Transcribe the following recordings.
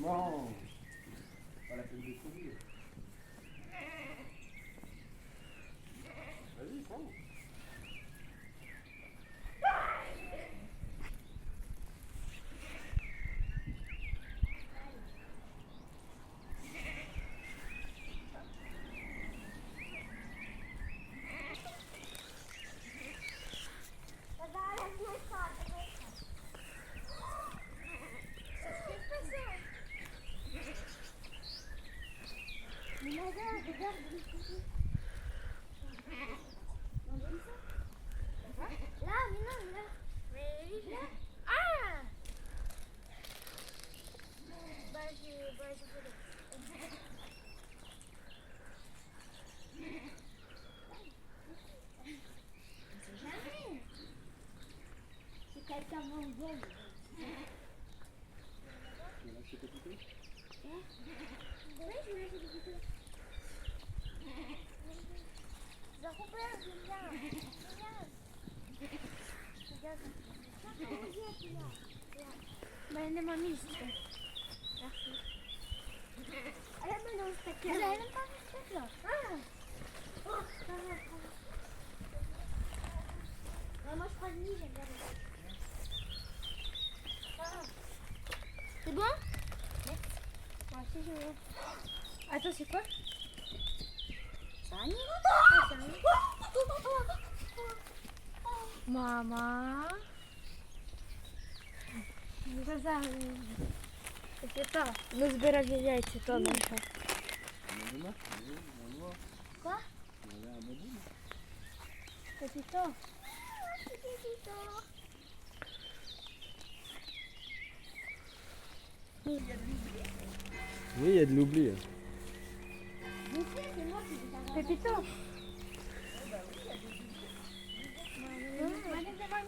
Non Pas la peine de. Vas-y, prends. Là, mais non, là. Mais là. Ah Bah, je, bah, je voulais. C'est jamais. C'est quelqu'un m'envoie. Tu veux lâcher tes poupées Oui, je voulais des Będę mam mistrzę. Ale będą już takie... Ale będą tam jeszcze No masz pan niżej, Ty było? Właśnie się było. A co się kosz? Za nim? Za nim? Мама. Свята, ну збирав яйця, то наша. Капіто. Oui, ну, il y a de l'oubli. Капіто. мене немає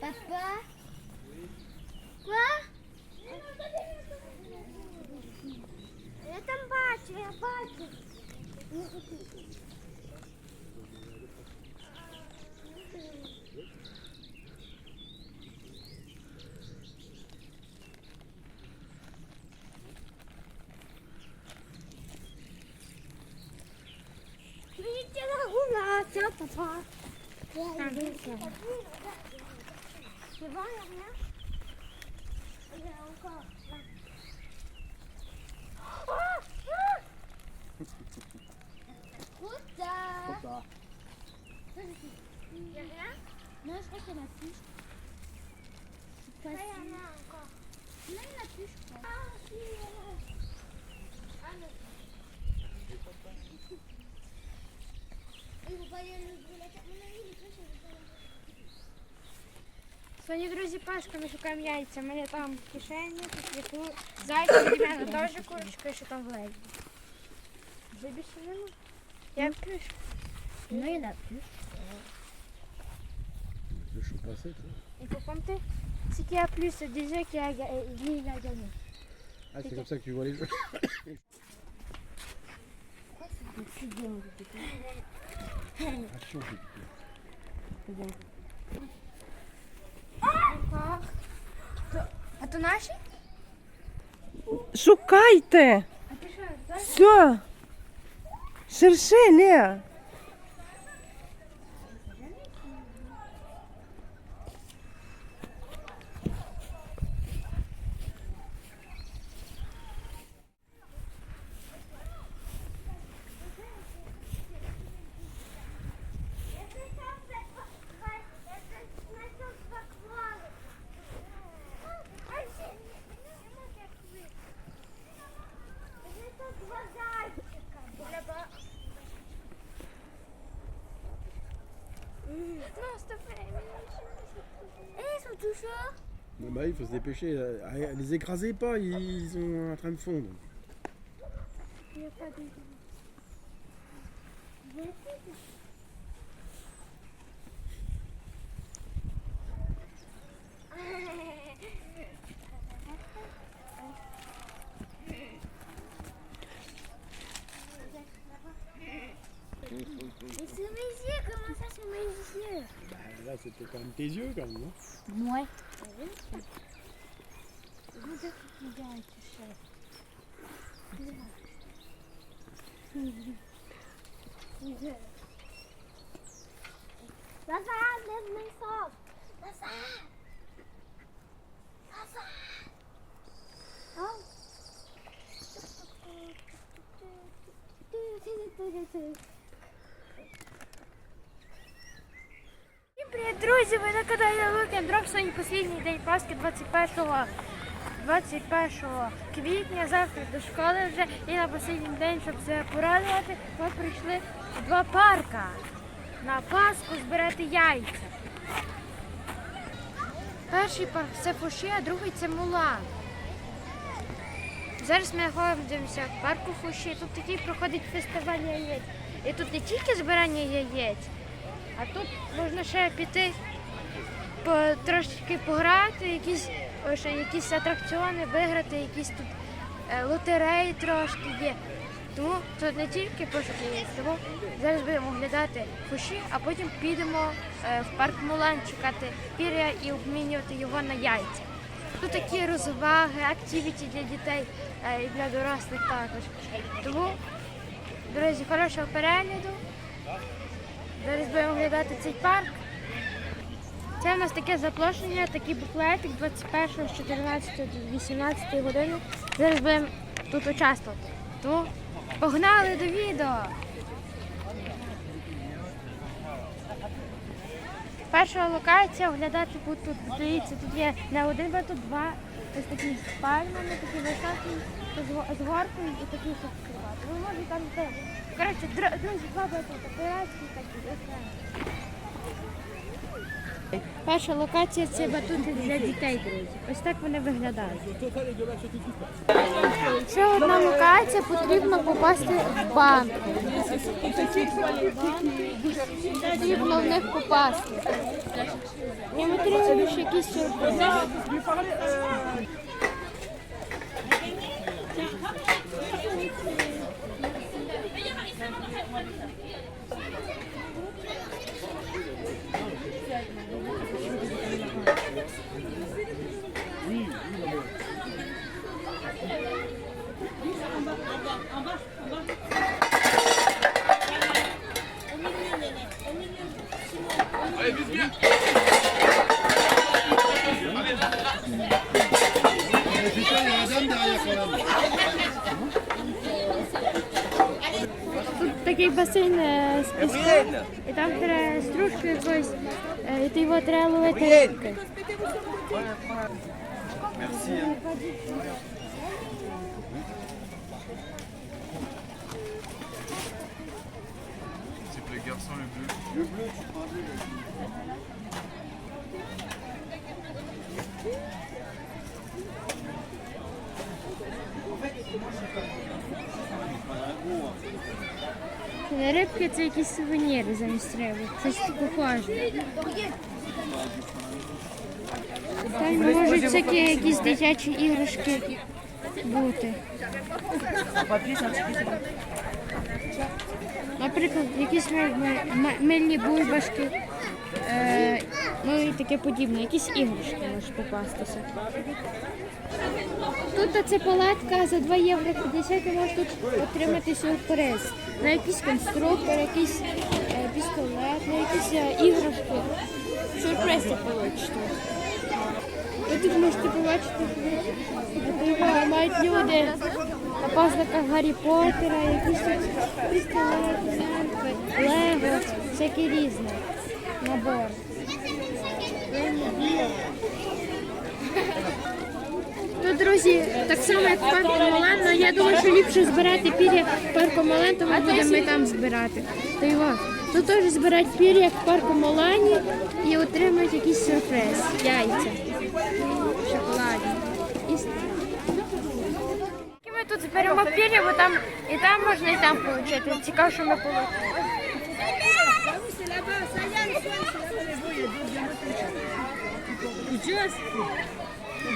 Papa Quoi Я там бачу, я бачу. trouve là, tiens, papa. C'est un bouc. Tu vois, il rien. Il y a encore là. Oh, oh Trop tard. Trop tard. Il y a rien Non, je crois qu'il y en a plus. Je suis pas Là, il y a encore. Là, il y en je crois. Ah, si, il y en a. Ah, non. Сьогодні, друзі, Пашка, ми шукаємо яйця. У мене там в кишені, тут є ку... зайчик, і в мене теж курочка, і що там в леді. Вже більше нема? Я плюш. Non, il y en a plus. Le chou passé, tu vois. Il faut compter. Ce qui a plus, c'est déjà qu'il a, Ah. Action, j'ai dit. Encore. А то наші? Шукайте! А? Все! Шерши, il faut se dépêcher. Euh, Allez, les écrasez pas, ils sont en train de fondre. Mes yeux, comment ça c'est mes yeux? Bah, là c'était quand même tes yeux quand même, hein. Ouais. Назад, без мисок. Назад. Назад. Всім привіт, друзі! Ви на каналі Лукін Дров. Сьогодні останній день Пасхи 21 21 квітня, завтра до школи вже і на останній день, щоб себе порадувати, ми прийшли в два парка на Пасху збирати яйця. Перший парк це Фуші, а другий це Мулан. Зараз ми знаходимося в парку Фуші. Тут такий проходить фестиваль яєць. І тут не тільки збирання яєць, а тут можна ще піти по, трошки пограти, якісь, о, ще якісь атракціони виграти, якісь тут е, лотереї трошки є. Тому тут не тільки пошуки тому зараз будемо оглядати фуші, а потім підемо е, в парк Мулан чекати пір'я і обмінювати його на яйця. Тут такі розваги, активіті для дітей е, і для дорослих також. Тому, друзі, хорошого перегляду. Зараз будемо оглядати цей парк. Це в нас таке запрошення, такий буклетик 21, 14 18 години. Зараз будемо тут участвувати. Тому погнали до відео. Перша локація оглядати тут, дивіться, тут є не один, а тут два ось такі з пальмами, такі високі, з горкою і такі щоб. Ви можете там. Коротше, друзі, два батута, пиратські такі, окремо. Перша локація це батути для дітей, друзі. Ось так вони виглядають. Ще одна локація, потрібно попасти в банк. Потрібно в них попасти. І отримуєш якісь сюрпризи. Тут такий басейн е, з піску, і там треба стружку якоюсь, е, і ти його треба ловити рибки. C'est pour les garçons le bleu. Не рибки це якісь сувеніри замість рибок. Щось Похоже. Там можуть всякі якісь дитячі іграшки бути. Наприклад, якісь ми- ми- ми- мильні бульбашки, е, ну і таке подібне, якісь іграшки можуть попастися. Тут це палатка за 2 євро 50 ти можеш тут отримати сюрприз. На якийсь конструктор, якийсь е, пістолет, на якісь е, іграшки. Сюрприз ти получите. Ви тут можете побачити, мають люди на Гаррі Поттера, якісь пістолети, лего, всякі різні набори. Тут, друзі, так само як в парку Малан, але я думаю, що ліпше збирати пір'я в парку Малан, тому будемо ми там збирати. То його. Ну теж збирати пір'я в парку Молані і отримають якийсь сюрприз. Яйця, шоколадні. І... Ми тут зберемо пір'я, бо там і там можна, і там отримати. Цікаво, що ми получимо.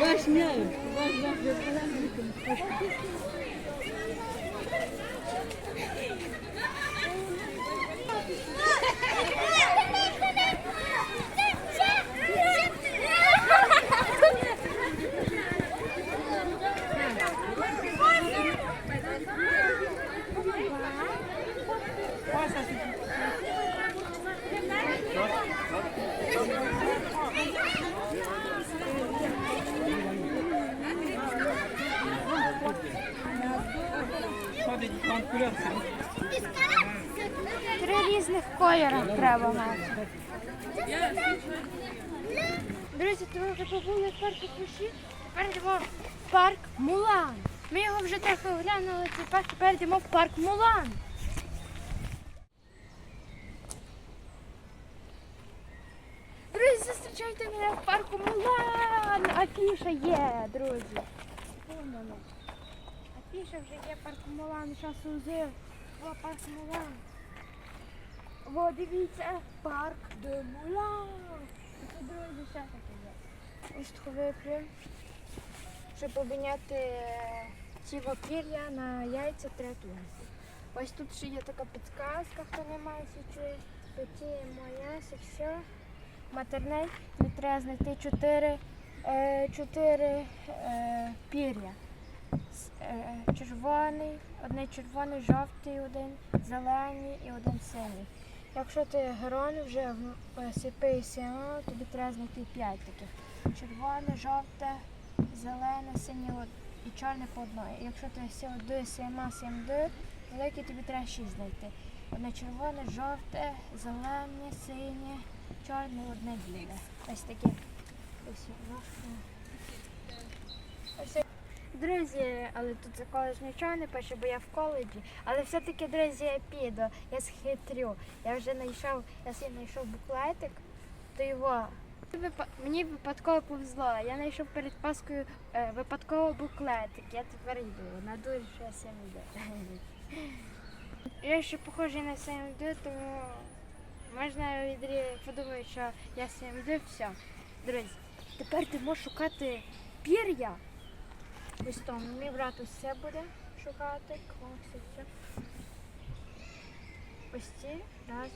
Башня. Башня. Три різних кольори треба мати. Друзі, то ми побули в парку Куші, тепер йдемо в парк Мулан. Ми його вже трохи оглянули, цей тепер йдемо в парк Мулан. Друзі, зустрічайте мене в парку Мулан! Афіша є, друзі. Афіша вже є парк Мулан, зараз узив. О, парк Мулан. О, дивіться, парк де Мулан. Це, друзі, ще таке є. Ось таку випрям, щоб обміняти е, ці пір'я на яйця третуги. Ось тут ще є така підказка, хто не має чує. Петі моя, все. Матерний, тобі треба знайти чотири, е, чотири е, пір'я. Е, червоний, один червоний, жовтий, один зелений і один синій. Якщо ти герон вже е, і сіно, тобі треба знайти п'ять таких. Червоне, жовте, зелене, синє і чорне по одної. Якщо ти сім сіма, сім д, великий тобі треба шість знайти. Одне червоне, жовте, зелене, синє, чорне, одне біле. Ось таке. Ось Друзі, але тут за коледж нічого не пише, бо я в коледжі. Але все-таки, друзі, я піду, я схитрю. Я вже знайшов, я собі знайшов буклетик, то його. Мені випадково повезло. Я знайшов перед Паскою е, випадково буклетик. Я тепер йду. Надую, що я. Я ще похожий на сам йду, тому можна подумати, що я сам все. Друзі, тепер ти можеш шукати пір'я. Ось там мій брат це буде шукати. Ось ці. Раз,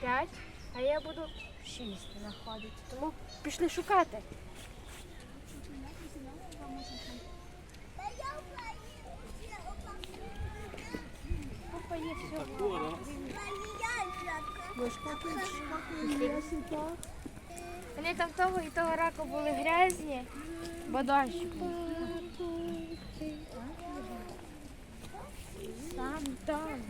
п'ять. А я буду шість знаходити. Тому пішли шукати. Вони там того і того раку були грязні, бо дощ був. Там.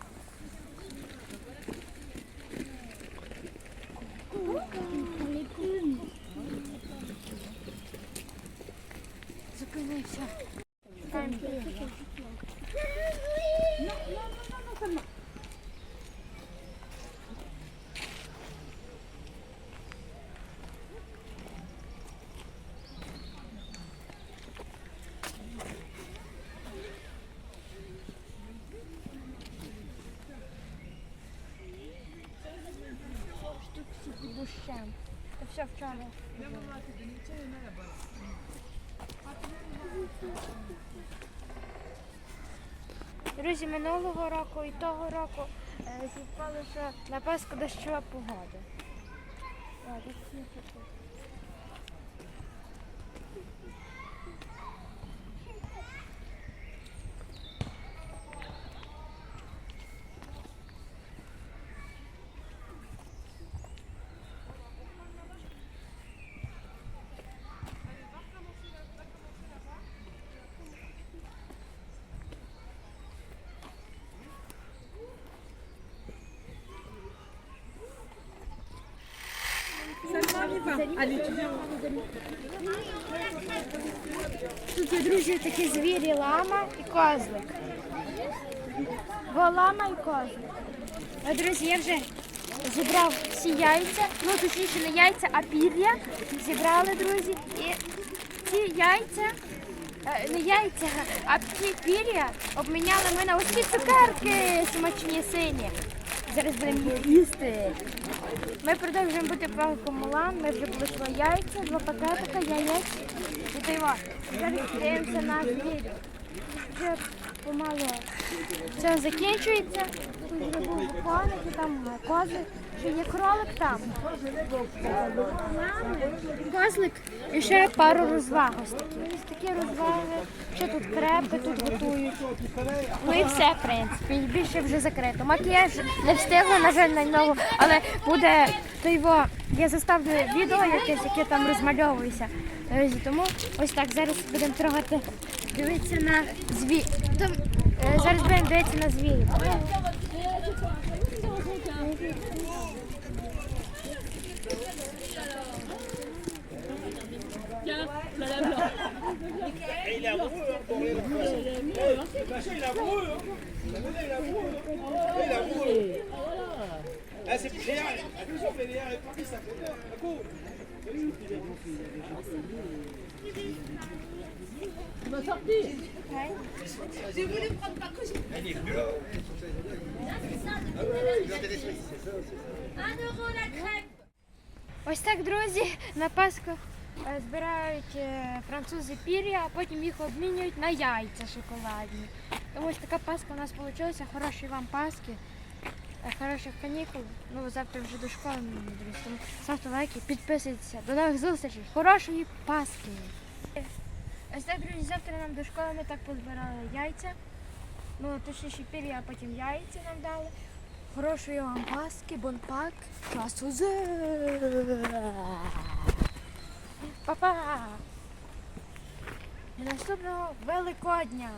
Зупинився. Там є. Тут всі під дощем. Вчора. Друзі, минулого року і того року е, зіпали, що на Пасху дощова погода. Тут є, друзі, такі звірі лама і козлик. Бо лама і козлик. А, друзі, я вже зібрав всі яйця, ну точніше не яйця, а пір'я. Зібрали, друзі. І ці яйця е, не яйця, а ці пір'я обміняли ми на ось ці цукерки смачні сині. Зараз будемо їсти. Ми продовжуємо бути палком Мулан. Ми вже блишли яйця, два пакетика, яєць і пиво. Зараз дивимося на звірів. Вже помало все закінчується. Тут вже був і там кози. Ще є кролик там. Козлик і ще пару розваг. Ось такі. Розваги. Ще тут крепи, тут готують. Ну і все, в принципі. Більше вже закрито. Макіяж не встигла, на жаль, на нього, але буде то його. Я заставлю відео якесь, яке там розмальовується. Е, Тому ось так зараз будемо трогати, дивитися на. Там, е, Зараз будемо дивитися на звірів. Ah, c'est Léa, attention, mais Léa est partie, ça fait peur. À coup. Ось так, друзі, на Пасху е, Збирають е, французи пір'я, а потім їх обмінюють на яйця шоколадні. Тому ось така Пасха у нас вийшла. Хорошої вам Пасхи, е, хороших канікул. Ну, завтра вже до школи, мені друзі. Тому ставте лайки, підписуйтеся. До нових зустрічей. Хорошої Пасхи! Ось так, друзі, завтра нам до школи ми так позбирали яйця. Ну, точніше пір'я, а потім яйця нам дали. Хорошої вам Пасхи, бонпак, красузе! Па-па! Наступного Великодня!